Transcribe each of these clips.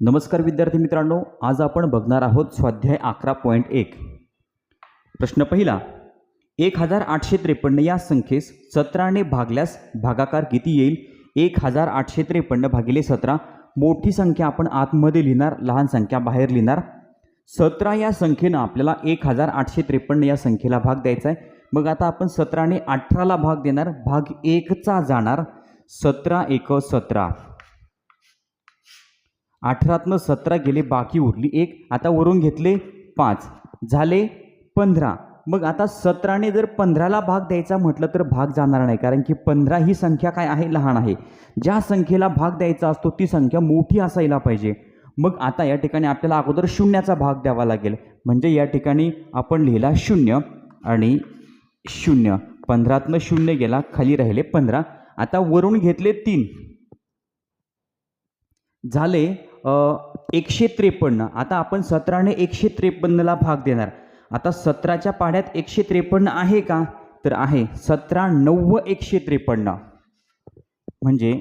नमस्कार विद्यार्थी मित्रांनो आज आपण बघणार आहोत स्वाध्याय अकरा पॉईंट एक. प्रश्न पहिला एक हजार आठशे त्रेपन्न या संख्येस सतराने भागल्यास भागाकार किती येईल? एक हजार आठशे त्रेपन्न भागिले सतरा मोठी संख्या आपण आतमध्ये लिहिणार लहान संख्या बाहेर लिहिणार. सतरा या संख्येनं आपल्याला एक हजार आठशे त्रेपन्न या संख्येला भाग द्यायचा आहे मग आता आपण सतराने अठराला भाग देणार भाग एकचा जाणार. सतरा एक सतरा. अठरातनं सतरा गेले बाकी उरली एक. आता वरून घेतले पाच. झाले पंधरा. मग आता सतराने जर पंधराला भाग द्यायचा म्हटलं तर भाग जाणार नाही कारण की पंधरा ही संख्या काय आहे? लहान आहे. ज्या संख्येला भाग द्यायचा असतो ती संख्या मोठी असायला पाहिजे. मग आता या ठिकाणी आपल्याला अगोदर शून्याचा भाग द्यावा लागेल. म्हणजे या ठिकाणी आपण लिहिला शून्य आणि शून्य. पंधरातनं शून्य गेला खाली राहिले पंधरा. आता वरून घेतले तीन. झाले एकशे त्रेपन्न. आता आपण सतराने एकशे त्रेपन्नला भाग देणार. आता सतराच्या पाढ्यात एकशे त्रेपन्न आहे का? तर आहे. सतरा नव्व एकशे त्रेपन्न. म्हणजे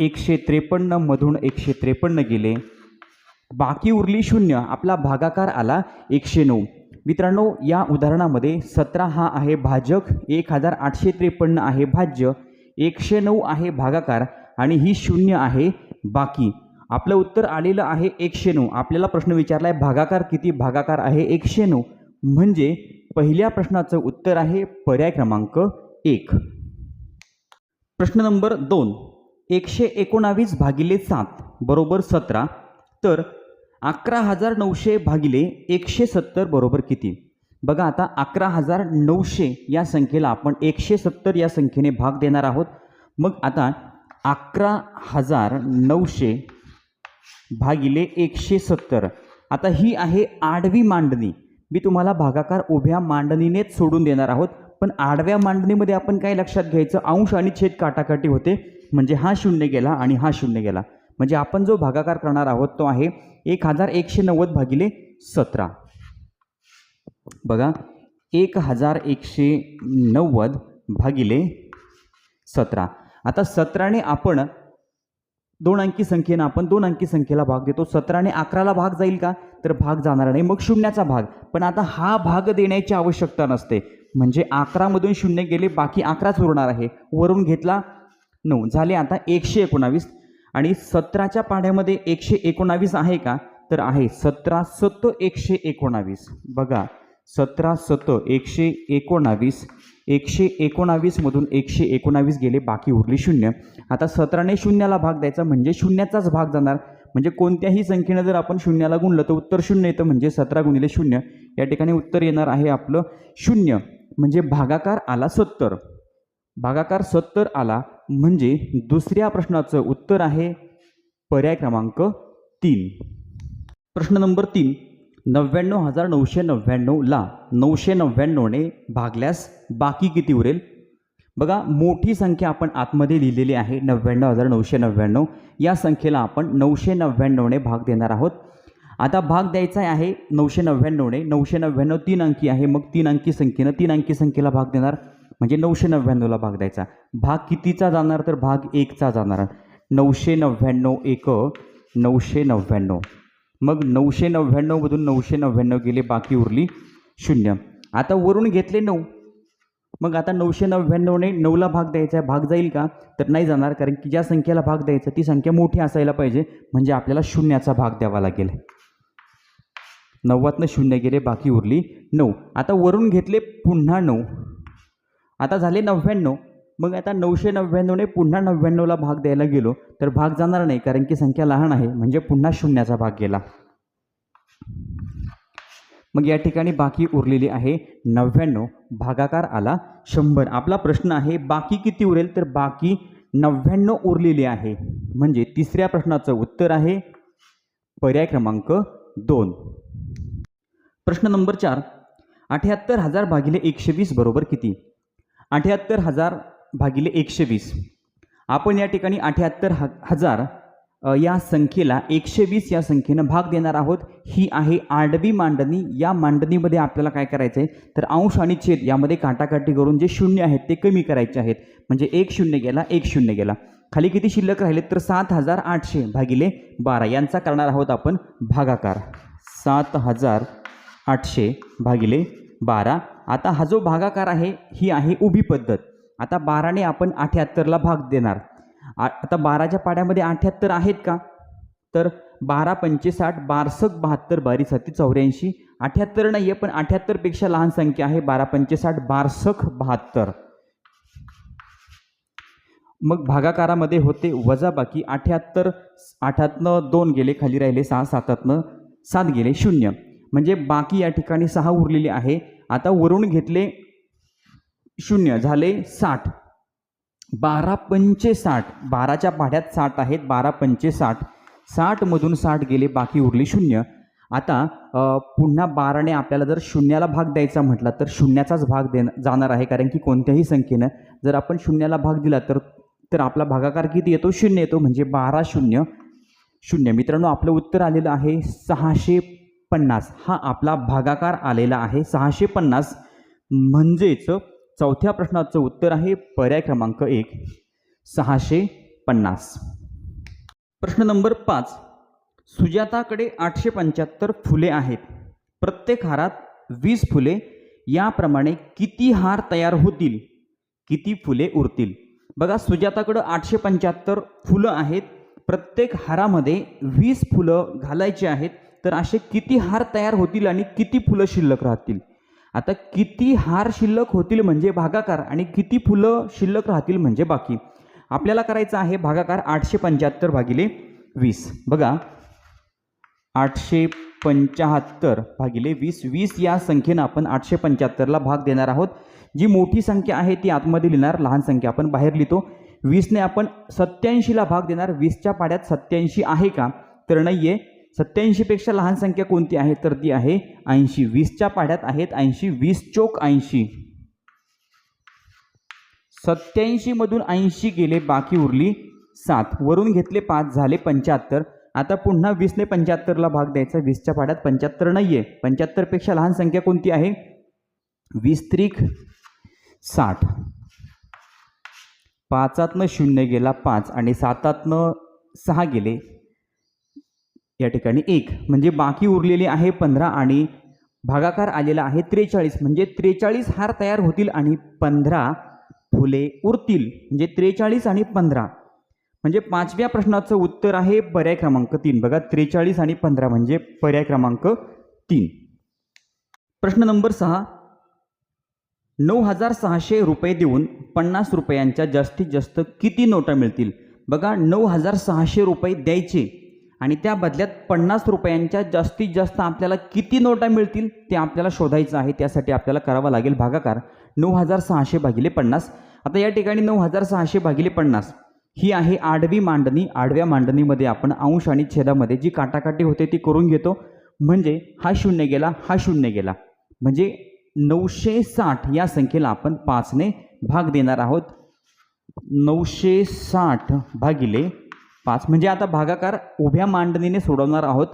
एकशे त्रेपन्नमधून एकशे त्रेपन्न गेले. बाकी उरली शून्य. आपला भागाकार आला एकशे नऊ. मित्रांनो या उदाहरणामध्ये सतरा हा आहे भाजक एक हजार आठशे त्रेपन्न आहे भाज्य एकशे नऊ आहे भागाकार आणि ही शून्य आहे बाकी. आपलं उत्तर आलेलं आहे एकशे नऊ आपल्याला प्रश्न विचारला आहे भागाकार किती? भागाकार आहे एकशे नऊ म्हणजे पहिल्या प्रश्नाचं उत्तर आहे पर्याय क्रमांक एक. प्रश्न नंबर दोन. एकशे एकोणावीस भागिले सात बरोबर सतरा. तर अकरा हजार नऊशे भागिले एकशे सत्तर बरोबर किती? बघा आता अकरा हजार नऊशे या संख्येला आपण एकशे सत्तर या संख्येने भाग देणार आहोत. मग आता अकरा हजार नऊशे भागिले एकशे सत्तर आता ही आहे आडवी मांडणी. मी तुम्हाला भागाकार उभ्या मांडणीनेच सोडून देणार आहोत. पण आडव्या मांडणीमध्ये आपण काय लक्षात घ्यायचं? अंश आणि छेद काटाकाटी होते. म्हणजे हा शून्य गेला आणि हा शून्य गेला. म्हणजे आपण जो भागाकार करणार आहोत तो आहे एक हजार एकशे नव्वद भागिले सतरा. बघा एक हजार एकशे नव्वद भागिले सतरा. आता सतराने आपण दोन अंकी संख्येनं आपण दोन अंकी संख्येला भाग देतो. सतराने अकराला भाग जाईल का? तर भाग जाणार नाही. मग शून्याचा भाग. पण आता हा भाग देण्याची आवश्यकता नसते. म्हणजे अकरामधून शून्य गेले बाकी अकराच उरणार आहे. वरून घेतला नऊ. झाले आता एकशे एकोणावीस. आणि सतराच्या पाढ्यामध्ये एकशे एकोणावीस आहे का? तर आहे. सतरा सत्त एकशे एकोणावीस. बघा. सतरा सत्त एकशे एकोणावीस. एकशे एकोणावीसमधून एकशे एकोणावीस गेले बाकी उरली शून्य. आता सतराने शून्याला भाग द्यायचा म्हणजे शून्याचाच भाग जाणार. म्हणजे कोणत्याही संख्येनं जर आपण शून्याला गुणलं तर उत्तर शून्य येतं म्हणजे सतरा गुणिले शून्य. या ठिकाणी उत्तर येणार आहे आपलं शून्य. म्हणजे भागाकार आला सत्तर. भागाकार सत्तर आला म्हणजे दुसऱ्या प्रश्नाचं उत्तर आहे पर्याय क्रमांक तीन. प्रश्न नंबर तीन. नव्याण्णव हजार नऊशे नव्याण्णवला नऊशे नव्याण्णवने भागल्यास बाकी किती उरेल? बघा मोठी संख्या आपण आतमध्ये लिहिलेली आहे नव्याण्णव हजार नऊशे नव्याण्णव. या संख्येला आपण नऊशे नव्याण्णवने भाग देणार आहोत. आता भाग द्यायचा आहे नऊशे नव्याण्णवने. नऊशे नव्याण्णव तीन अंकी आहे मग तीन अंकी संख्येनं तीन अंकी संख्येला भाग देणार. म्हणजे नऊशे नव्याण्णवला भाग द्यायचा. भाग कितीचा जाणार? तर भाग एकचा जाणार. नऊशे नव्याण्णव एक नऊशे नव्याण्णव. मग नऊशे नव्याण्णवमधून नऊशे नव्याण्णव गेले बाकी उरली शून्य. आता वरून घेतले नऊ. मग आता नऊशे नव्याण्णवने नऊला भाग द्यायचा आहे. भाग जाईल का? तर नाही जाणार कारण की ज्या संख्येला भाग द्यायचा ती संख्या मोठी असायला पाहिजे. म्हणजे आपल्याला शून्याचा भाग द्यावा लागेल. नव्वदनं शून्य गेले बाकी उरली नऊ. आता वरून घेतले पुन्हा नऊ. आता झाले नव्याण्णव. मग आता नऊशे नव्याण्णवने पुन्हा नव्याण्णवला भाग द्यायला गेलो तर भाग जाणार नाही कारण की संख्या लहान आहे. म्हणजे पुन्हा शून्याचा भाग गेला. मग या ठिकाणी बाकी उरलेली आहे नव्याण्णव. भागाकार आला शंभर. आपला प्रश्न आहे बाकी किती उरेल? तर बाकी नव्याण्णव उरलेली आहे. म्हणजे तिसऱ्या प्रश्नाचं उत्तर आहे पर्याय क्रमांक दोन. प्रश्न नंबर चार. अठ्याहत्तर हजार भागिले एकशे वीस बरोबर किती? अठ्याहत्तर हजार भागिले एकशे वीस. आपण या ठिकाणी अठ्याहत्तर ह हजार या संख्येला एकशे वीस या संख्येनं भाग देणार आहोत. ही आहे आडवी मांडणी. या मांडणीमध्ये आपल्याला काय करायचं आहे तर अंश आणि छेद यामध्ये काटाकाटी करून जे शून्य आहेत ते कमी करायचे आहेत. म्हणजे एक शून्य गेला एक शून्य गेला. खाली किती शिल्लक राहिले तर सात हजार आठशे भागिले बारा. यांचा करणार आहोत आपण भागाकार. सात हजार आठशे भागिले बारा. आता हा जो भागाकार आहे ही आहे उभी पद्धत. आता बाराने आपण अठ्याहत्तरला भाग देणार. आ- आता बाराच्या पाड्यामध्ये अठ्याहत्तर आहेत का? तर बारा पंचेसाठ बारसक बहात्तर बारी सत्ती चौऱ्याऐंशी अठ्याहत्तर नाही आहे पण अठ्याहत्तरपेक्षा लहान संख्या आहे. बारा पंचेसाठ बारसक बहात्तर. मग भागाकारामध्ये होते वजाबाकी. अठ्याहत्तर आठातनं दोन गेले खाली राहिले सहा सातातनं सात गेले शून्य. म्हणजे बाकी या ठिकाणी सहा उरलेली आहे. आता वरून घेतले शून्य झाले साठ. बारा पंचे साठ. बाराच्या पाढ्यात साठ आहेत बारा पंचे साठ. साठमधून साठ गेले बाकी उरले शून्य. आता पुन्हा बाराने आपल्याला जर शून्याला भाग द्यायचा म्हटला तर शून्याचाच भाग दे जाणार आहे कारण की कोणत्याही संख्येनं जर आपण शून्याला भाग दिला तर तर आपला भागाकार किती येतो? शून्य येतो म्हणजे बारा शून्य. शून्य. मित्रांनो आपलं उत्तर आलेलं आहे सहाशे पन्नास. हा आपला भागाकार आलेला आहे सहाशे पन्नास. म्हणजेच चौथ्या प्रश्नाचं उत्तर आहे पर्याय क्रमांक एक सहाशे पन्नास. प्रश्न नंबर पाच सुजाताकडे आठशे पंच्याहत्तर फुले आहेत. प्रत्येक हारात वीस फुले याप्रमाणे किती हार तयार होतील? किती फुले उरतील? बघा सुजाताकडं आठशे पंच्याहत्तर फुलं आहेत. प्रत्येक हारामध्ये वीस फुलं घालायची आहेत. तर असे किती हार तयार होतील आणि किती फुलं शिल्लक राहतील? आता किती हार शिल्लक होतील म्हणजे भागाकार आणि किती फुलं शिल्लक राहतील म्हणजे बाकी? आपल्याला करायचं आहे भागाकार आठशे पंच्याहत्तर भागिले वीस. बघा आठशे पंच्याहत्तर भागिले वीस. वीस या संख्येनं आपण आठशे पंच्याहत्तरला भाग देणार आहोत. जी मोठी संख्या आहे ती आतमध्ये लिहिणार लहान संख्या. आपण बाहेर लिहितो. वीसने आपण सत्याऐंशीला भाग देणार. वीसच्या पाड्यात सत्याऐंशी आहे का? तर नाही आहे सत्याऐंशीपेक्षा लहान संख्या कोणती आहे? तर ती आहे ऐंशी. वीसच्या पाड्यात आहेत ऐंशी वीस चोक ऐंशी. सत्याऐंशीमधून ऐंशी गेले बाकी उरली सात. वरून घेतले पाच झाले पंच्याहत्तर. आता पुन्हा वीसने पंच्याहत्तरला भाग द्यायचा. वीसच्या पाड्यात पंच्याहत्तर नाही आहे पंच्याहत्तरपेक्षा लहान संख्या कोणती आहे? वीस त्रिक साठ. पाचातनं शून्य गेला पाच आणि सातातनं सहा गेले. या ठिकाणी एक. म्हणजे बाकी उरलेली आहे पंधरा आणि भागाकार आलेला आहे त्रेचाळीस. म्हणजे त्रेचाळीस हार तयार होतील आणि पंधरा फुले उरतील. म्हणजे त्रेचाळीस आणि पंधरा. म्हणजे पाचव्या प्रश्नाचं उत्तर आहे पर्याय क्रमांक तीन. बघा त्रेचाळीस आणि पंधरा म्हणजे पर्याय क्रमांक तीन. प्रश्न नंबर सहा. नऊ हजार सहाशे रुपये देऊन पन्नास रुपयांच्या जास्तीत जास्त किती नोटा मिळतील? बघा नऊ हजार सहाशे रुपये द्यायचे. आणि त्या बदल्यात पन्नास रुपयांच्या जास्तीत जास्त आपल्याला किती नोटा मिळतील ते आपल्याला शोधायचं आहे त्यासाठी आपल्याला करावा लागेल भागाकार. नऊ हजार सहाशे भागिले पन्नास. आता या ठिकाणी नऊ हजार सहाशे भागिले पन्नास ही आहे आडवी मांडणी. आडव्या मांडणीमध्ये आपण अंश आणि छेदामध्ये जी काटाकाटी होते ती करून घेतो. म्हणजे हा शून्य गेला हा शून्य गेला. म्हणजे नऊशे साठ या संख्येला आपण पाचने भाग देणार आहोत. नऊशे साठ भागिले पाच. म्हणजे आता भागाकार उभ्या मांडणीने सोडवणार आहोत.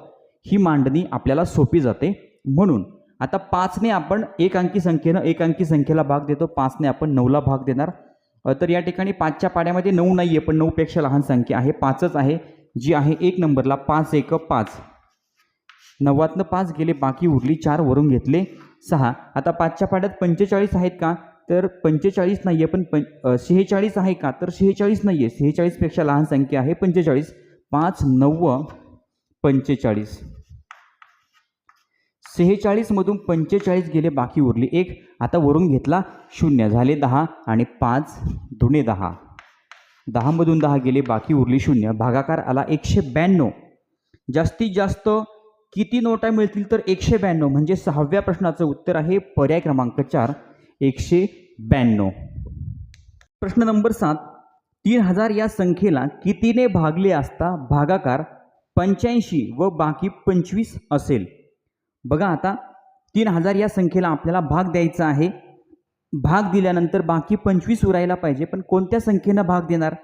ही मांडणी आपल्याला सोपी जाते. म्हणून आता पाचने आपण एक अंकी संख्येनं एक अंकी संख्येला भाग देतो. पाचने आपण नऊला भाग देणार. तर या ठिकाणी पाचच्या पाड्यामध्ये नऊ नाही आहे पण नऊपेक्षा लहान संख्या आहे. पाचच आहे जी आहे एक नंबरला पाच एक पाच. नव्वदनं पाच गेले बाकी उरली चार वरून घेतले सहा. आता पाचच्या पाड्यात पंचेचाळीस आहेत का? तर पंचेचाळीस नाही आहे पण पं शेहेचाळीस आहे का? तर शेहेचाळीस नाही आहे शेहेचाळीसपेक्षा लहान संख्या आहे पंचेचाळीस. पाच नव्व पंचेचाळीस. सेहेचाळीसमधून पंचेचाळीस गेले बाकी उरली एक. आता वरून घेतला शून्य. झाले दहा आणि पाच दुणे दहा. दहामधून दहा गेले बाकी उरली शून्य. भागाकार आला एकशे ब्याण्णव. जास्तीत जास्त किती नोटा मिळतील तर एकशे ब्याण्णव? म्हणजे सहाव्या प्रश्नाचं उत्तर आहे पर्याय क्रमांक चार. एकशे ब्याण्णव. प्रश्न नंबर सात. तीन हजार या संख्येला कितीने भागले असता भागाकार पंच्याऐंशी व बाकी पंचवीस असेल? बघा आता तीन हजार या संख्येला आपल्याला भाग द्यायचा आहे. भाग दिल्यानंतर बाकी पंचवीस उरायला पाहिजे पण कोणत्या संख्येनं भाग देणार?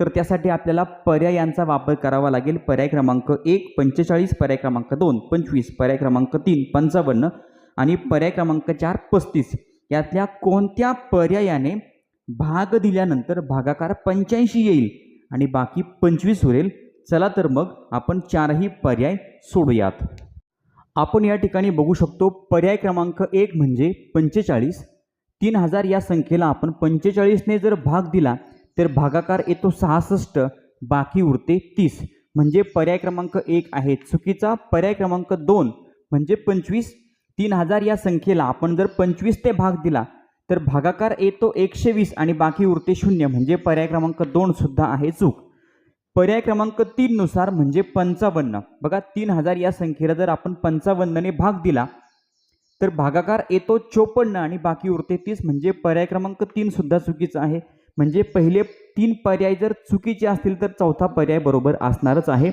तर त्यासाठी आपल्याला पर्यायांचा वापर करावा लागेल. पर्याय क्रमांक एक पंचेचाळीस पर्याय क्रमांक दोन पंचवीस पर्याय क्रमांक तीन पंचावन्न आणि पर्याय क्रमांक चार पस्तीस. यातल्या कोणत्या पर्यायाने भाग दिल्यानंतर भागाकार पंच्याऐंशी येईल आणि बाकी पंचवीस उरेल चला तर मग आपण चारही पर्याय सोडूयात. आपण या ठिकाणी बघू शकतो पर्याय क्रमांक एक म्हणजे पंचेचाळीस. तीन हजार या संख्येला आपण पंचेचाळीसने जर भाग दिला तर भागाकार येतो सहासष्ट बाकी उरते तीस. म्हणजे पर्याय क्रमांक एक आहे चुकीचा. पर्याय क्रमांक दोन म्हणजे पंचवीस. तीन हजार या संख्येला आपण जर पंचवीस ते भाग दिला तर भागाकार येतो एकशे वीस आणि बाकी उरते शून्य म्हणजे पर्याय क्रमांक दोनसुद्धा आहे चूक. पर्याय क्रमांक तीननुसार म्हणजे पंचावन्न. बघा तीन हजार या संख्येला जर आपण पंचावन्नने भाग दिला तर भागाकार येतो चोपन्न आणि बाकी उरते तीस म्हणजे पर्याय क्रमांक तीनसुद्धा चुकीचा आहे. म्हणजे पहिले तीन पर्याय जर चुकीचे असतील तर चौथा पर्याय बरोबर असणारच आहे.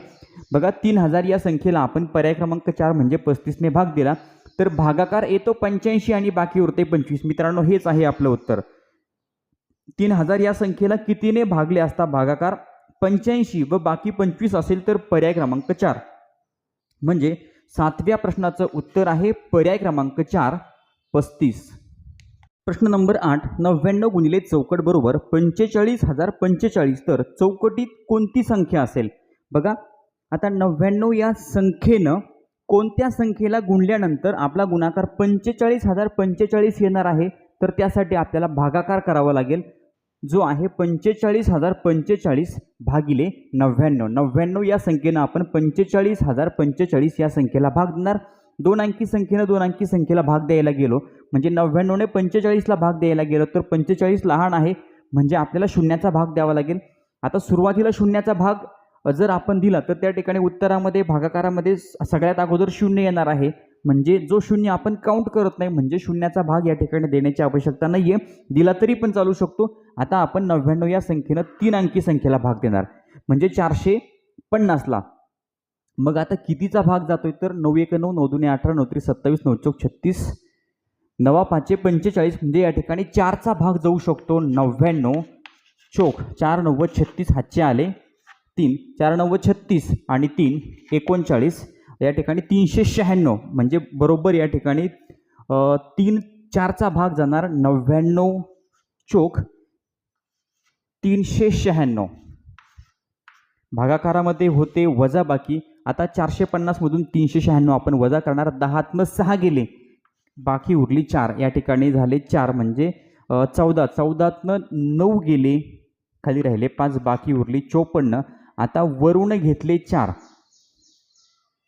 बघा तीन हजार या संख्येला आपण पर्याय क्रमांक चार म्हणजे पस्तीसने भाग दिला तर भागाकार येतो पंच्याऐंशी आणि बाकी उरते पंचवीस. मित्रांनो हेच आहे आपलं उत्तर. तीन हजार या संख्येला कितीने भागले असता भागाकार पंच्याऐंशी व बाकी पंचवीस असेल तर पर्याय क्रमांक चार. म्हणजे सातव्या प्रश्नाचं उत्तर आहे पर्याय क्रमांक चार पस्तीस. प्रश्न नंबर आठ नव्याण्णव गुणिले चौकट बरोबर पंचेचाळीस हजार पंचेचाळीस तर चौकटीत कोणती संख्या असेल? बघा आता नव्याण्णव या संख्येनं कोणत्या संख्येला गुणल्यानंतर आपला गुणाकार पंचेचाळीस हजार पंचेचाळीस येणार आहे तर त्यासाठी आपल्याला भागाकार करावा लागेल. जो आहे पंचेचाळीस हजार पंचेचाळीस भागिले नव्याण्णव. नव्याण्णव या संख्येनं आपण पंचेचाळीस हजार पंचेचाळीस या संख्येला भाग देणार. दोन अंकी संख्येनं दोन अंकी संख्येला भाग द्यायला गेलो. म्हणजे नव्याण्णवने पंचेचाळीसला भाग द्यायला गेलो तर पंचेचाळीस लहान आहे. म्हणजे आपल्याला शून्याचा भाग द्यावा लागेल. आता सुरुवातीला शून्याचा भाग जर आपण दिला तर त्या ठिकाणी उत्तरामध्ये भागाकारामध्ये स- सगळ्यात अगोदर शून्य येणार आहे. म्हणजे जो शून्य आपण काउंट करत नाही म्हणजे शून्याचा भाग या ठिकाणी देण्याची आवश्यकता नाही आहे दिला तरी पण चालू शकतो. आता आपण नव्याण्णव या संख्येनं तीन अंकी संख्येला भाग देणार. म्हणजे चारशे पन्नासला मग आता कितीचा भाग जातोय? तर नऊ एक नऊ नऊ दोन अठरा नऊ त्री सत्तावीस नऊ चौक छत्तीस नवा पाचशे पंचेचाळीस. म्हणजे या ठिकाणी चारचा भाग जाऊ शकतो. नव्याण्णव चोक चार नव्वद छत्तीस हातचे आले. तीन चार नव्वद छत्तीस आणि तीन एकोणचाळीस. या ठिकाणी तीनशे शहाण्णव म्हणजे बरोबर या ठिकाणी तीन चारचा भाग जाणार नव्याण्णव चोक तीनशे शहाण्णव. भागाकारामध्ये होते वजा बाकी आता चारशे पन्नासमधून तीनशे शहाण्णव आपण वजा करणार. दहातनं सहा गेले. बाकी उरली चार. या ठिकाणी झाले चार म्हणजे चौदा. चौदातनं नऊ गेले. खाली राहिले पाच. बाकी उरली चोपन्न. आता वरून घेतले चार.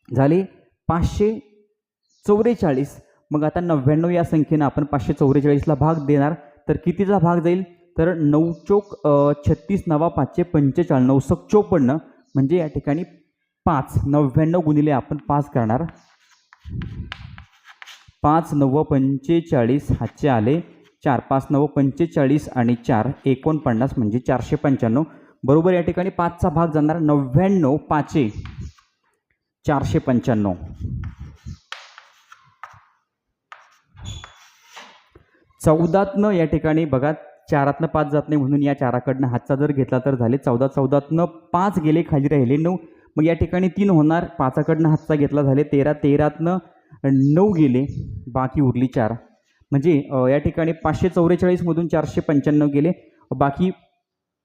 झाले पाचशे चौवेचाळीस. मग आता नव्याण्णव या संख्येनं आपण पाचशे चौवेचाळीसला भाग देणार. तर कितीचा भाग जाईल? तर नऊ चोक छत्तीस नवा पाचशे पंचेचाळीस नऊ सक चोपन्न. म्हणजे या ठिकाणी पाच नव्याण्णव गुणिले आपण पाच करणार. पाच नव्व पंचेचाळीस हातचे आले. चार पाच नव्व पंचेचाळीस आणि चार एकोणपन्नास म्हणजे चारशे पंच्याण्णव. बरोबर या ठिकाणी पाचचा भाग जाणार नव्याण्णव पाचे चारशे पंच्याण्णव. चौदातनं या ठिकाणी बघा चारातनं पाच जात नाही म्हणून या चाराकडनं हातचा जर घेतला तर झाले चौदा. चौदातनं पाच गेले खाली राहिले नऊ. मग या ठिकाणी तीन होणार. पाचाकडनं हातचा घेतला झाले तेरा. तेरातनं नऊ गेले बाकी उरली चार. म्हणजे या ठिकाणी पाचशे चौवेचाळीसमधून चारशे पंच्याण्णव गेले. बाकी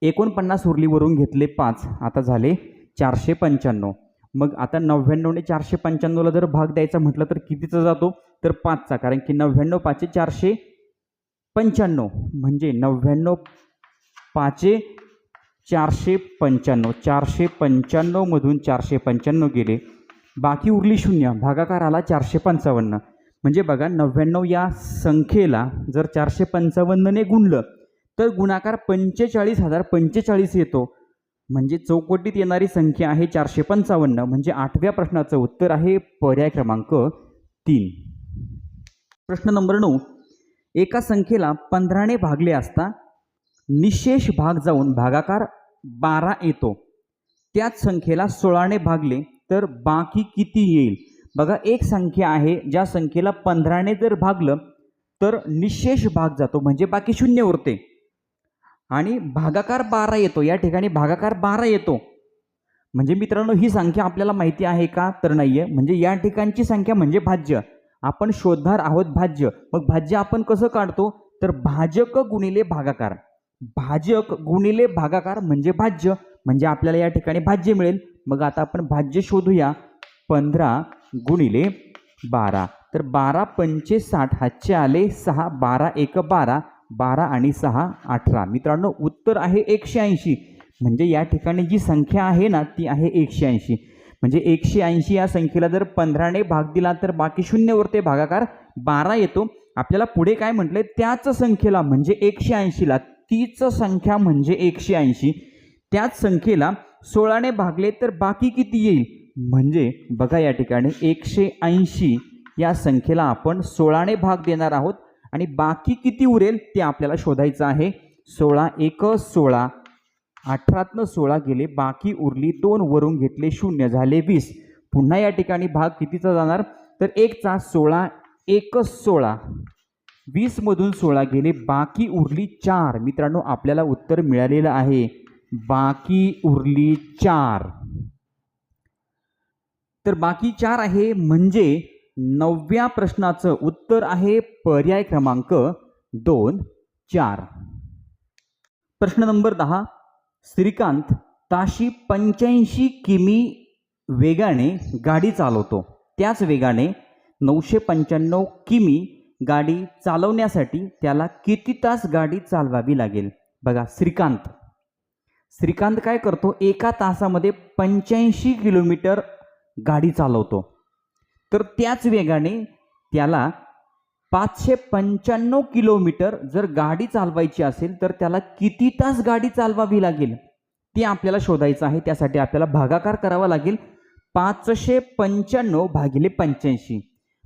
एकोणपन्नास उरलीवरून घेतले पाच आता झाले चारशे पंच्याण्णव. मग आता नव्याण्णवने चारशे पंच्याण्णवला जर भाग द्यायचा म्हटलं तर कितीचा जातो? तर पाचचा कारण की नव्याण्णव पाचशे चारशे पंच्याण्णव. म्हणजे नव्याण्णव पाचशे चारशे पंच्याण्णव चारशे पंच्याण्णवमधून चारशे पंच्याण्णव गेले. बाकी उरली शून्य भागाकार आला चारशे पंचावन्न. म्हणजे बघा नव्याण्णव या संख्येला जर चारशे पंचावन्नने गुणलं तर गुणाकार पंचेचाळीस हजार पंचेचाळीस येतो. म्हणजे चौकटीत येणारी संख्या आहे चारशे पंचावन्न. म्हणजे आठव्या प्रश्नाचं उत्तर आहे पर्याय क्रमांक तीन. प्रश्न नंबर नऊ. एका संख्येला पंधराने भागले असता निशेष भाग जाऊन भागाकार बारा येतो. त्याच संख्येला सोळाने भागले तर बाकी किती येईल? बघा एक संख्या आहे ज्या संख्येला पंधराने जर भागलं तर निशेष भाग जातो. म्हणजे बाकी शून्य उरते. आणि भागाकार बारा येतो. या ठिकाणी भागाकार बारा येतो. म्हणजे मित्रांनो ही संख्या आपल्याला माहिती आहे का? तर नाही आहे म्हणजे या ठिकाणची संख्या म्हणजे भाज्य. आपण शोधणार आहोत भाज्य. मग भाज्य आपण कसं काढतो? तर भाजक गुणिले भागाकार. भाजक गुणिले भागाकार म्हणजे भाज्य. म्हणजे आपल्याला या ठिकाणी भाज्य मिळेल. मग आता आपण भाज्य शोधूया. पंधरा गुणिले बारा. तर बारा पंचे साठ. हातचे आले सहा बारा एक बारा. बारा आणि सहा अठरा. मित्रांनो उत्तर आहे एकशे ऐंशी. म्हणजे या ठिकाणी जी संख्या आहे ना ती आहे एकशे ऐंशी. म्हणजे एकशे ऐंशी या संख्येला जर पंधराने भाग दिला तर बाकी शून्यवर ते भागाकार बारा येतो. आपल्याला पुढे काय म्हटलंय? त्याच संख्येला म्हणजे एकशे ऐंशीला तीच संख्या म्हणजे एकशे ऐंशी. त्याच संख्येला सोळाने भागले तर बाकी किती येईल? म्हणजे बघा या ठिकाणी एकशे ऐंशी या संख्येला आपण सोळाने भाग देणार आहोत. आणि बाकी किती उरेल ते आपल्याला शोधायचं आहे. सोळा एक सोळा. अठरातनं सोळा गेले बाकी उरली दोन वरून घेतले शून्य झाले वीस. पुन्हा या ठिकाणी भाग कितीचा जाणार? तर एकचा सोळा एकच सोळा. वीसमधून सोळा गेले बाकी उरली चार. मित्रांनो आपल्याला उत्तर मिळालेलं आहे. बाकी उरली चार. तर बाकी चार आहे म्हणजे नवव्या प्रश्नाचं उत्तर आहे पर्याय क्रमांक दोन चार. प्रश्न नंबर दहा. श्रीकांत ताशी पंच्याऐंशी किमी वेगाने गाडी चालवतो. त्याच वेगाने नऊशे पंच्याण्णव किमी गाडी चालवण्यासाठी त्याला किती तास गाडी चालवावी लागेल? बघा श्रीकांत. श्रीकांत काय करतो? एका तासामध्ये पंच्याऐंशी किलोमीटर गाडी चालवतो. तर त्याच वेगाने त्याला पाचशे पंच्याण्णव किलोमीटर जर गाडी चालवायची असेल तर त्याला किती तास गाडी चालवावी लागेल? ते आपल्याला शोधायचं आहे. त्यासाठी आपल्याला भागाकार करावा लागेल. पाचशे पंच्याण्णव भागिले पंच्याऐंशी.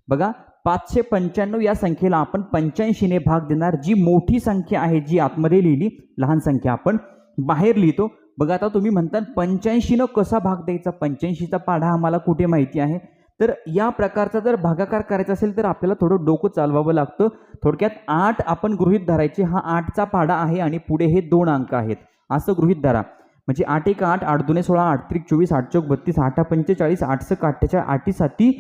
बघा पाचशे पंच्याण्णव या संख्येला आपण पंच्याऐंशीने भाग देणार. जी मोठी संख्या आहे जी आतमध्ये लिहिली लहान संख्या आपण बाहेर लिहितो. बघा आता तुम्ही म्हणता पंच्याऐंशीनं कसा भाग द्यायचा? पंच्याऐंशीचा पाढा आम्हाला कुठे माहिती आहे? तर या प्रकारचा जर भागाकार करायचा असेल तर आपल्याला थोडं डोकं चालवावं लागतं. थोडक्यात आठ आपण गृहित धरायचे. हा आठचा पाडा आहे आणि पुढे हे दोन अंक आहेत. असं गृहित धरा. म्हणजे आठ एक आठ आठ दोन सोळा आठ त्रिक चोवीस आठ चौक बत्तीस आठ पंचेचाळीस आठ सक अठ्ठेचाळीस आठिसाती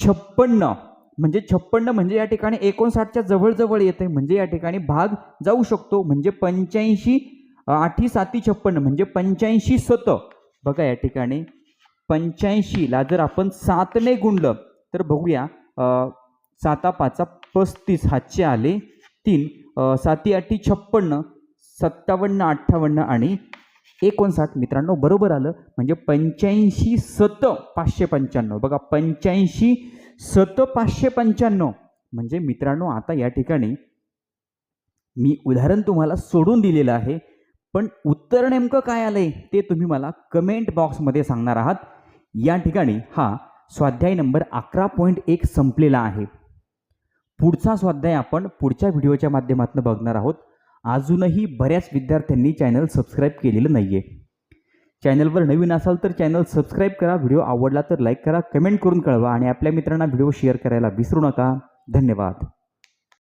छप्पन्न. म्हणजे छप्पन्न म्हणजे या ठिकाणी एकोणसाठच्या जवळजवळ येते. म्हणजे या ठिकाणी भाग जाऊ शकतो. म्हणजे पंच्याऐंशी आठी साती छप्पन्न. म्हणजे पंच्याऐंशी सत. बघा या ठिकाणी. पंच्याऐंशीला जर आपण सातने गुणलं तर बघूया साता पाचा पस्तीस हातचे आले तीन साती आठी छप्पन्न सत्तावन्न अठ्ठावन्न आणि एकोणसाठ. मित्रांनो बरोबर आलं. म्हणजे पंच्याऐंशी सत पाचशे पंच्याण्णव. बघा पंच्याऐंशी सत पाचशे पंच्याण्णव. म्हणजे मित्रांनो आता या ठिकाणी मी उदाहरण तुम्हाला सोडून दिलेलं आहे पण उत्तर नेमकं काय आलं आहे ते तुम्ही मला कमेंट बॉक्समध्ये सांगणार आहात. या ठिकाणी हा स्वाध्याय नंबर अकरा पॉईंट एक संपलेला आहे. पुढचा स्वाध्याय आपण पुढच्या व्हिडिओच्या माध्यमातून बघणार आहोत. अजूनही बऱ्याच विद्यार्थ्यांनी चॅनल सबस्क्राईब केलेलं नाही आहे चॅनलवर नवीन असाल तर चॅनल सबस्क्राईब करा. व्हिडिओ आवडला तर लाईक करा. कमेंट करून कळवा आणि आपल्या मित्रांना व्हिडिओ शेअर करायला विसरू नका. धन्यवाद.